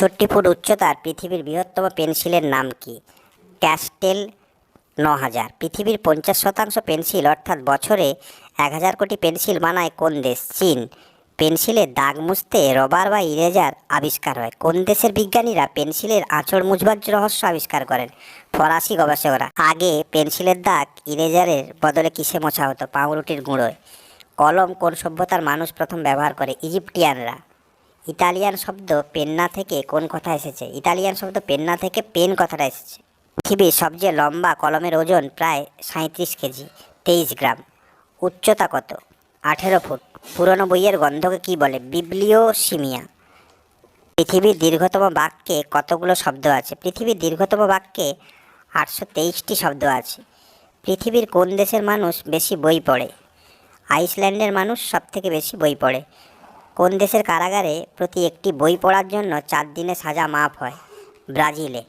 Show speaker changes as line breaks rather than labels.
ষট্টি foot উচ্চতার পৃথিবীর বৃহত্তম পেন্সিলের নাম কি? ক্যাস্টেল ন হাজার পৃথিবীর পঞ্চাশ শতাংশ পেন্সিল, অর্থাৎ বছরে এক হাজার কোটি পেন্সিল বানায় কোন দেশ? চীন। পেন্সিলে দাগ মুছতে রবার বা ইরেজার আবিষ্কার হয়। কোন দেশের বিজ্ঞানীরা পেন্সিলের আঁচড় মুছবার রহস্য আবিষ্কার করেন? ফরাসি গবেষকরা। আগে পেন্সিলের দাগ ইরেজারের বদলে কিসে মোছা হতো? পাউরুটির গুঁড়োয়। কলম কোন সভ্যতার মানুষ প্রথম ব্যবহার করে? ইজিপ্টিয়ানরা। ইতালিয়ান শব্দ পেন্না থেকে কোন কথা এসেছে? ইতালিয়ান শব্দ পেন্না থেকে পেন কথাটা এসেছে। পৃথিবীর সবচেয়ে লম্বা কলমের ওজন প্রায় সাঁত্রিশ কেজি, তেইশ গ্রাম। উচ্চতা কত? আঠেরো ফুট। পুরনো বইয়ের গন্ধকে কি বলে? বিবলিওসিমিয়া। পৃথিবীর দীর্ঘতম বাক্যে কতগুলো শব্দ আছে? পৃথিবীর দীর্ঘতম বাক্যে আটশো তেইশটি শব্দ আছে। পৃথিবীর কোন দেশের মানুষ বেশি বই পড়ে? আইসল্যান্ডের মানুষ সবথেকে বেশি বই পড়ে। কোন দেশের কারাগারে প্রতি একটি বই পড়ার জন্য চার দিনে সাজা মাফ হয়? ব্রাজিলে।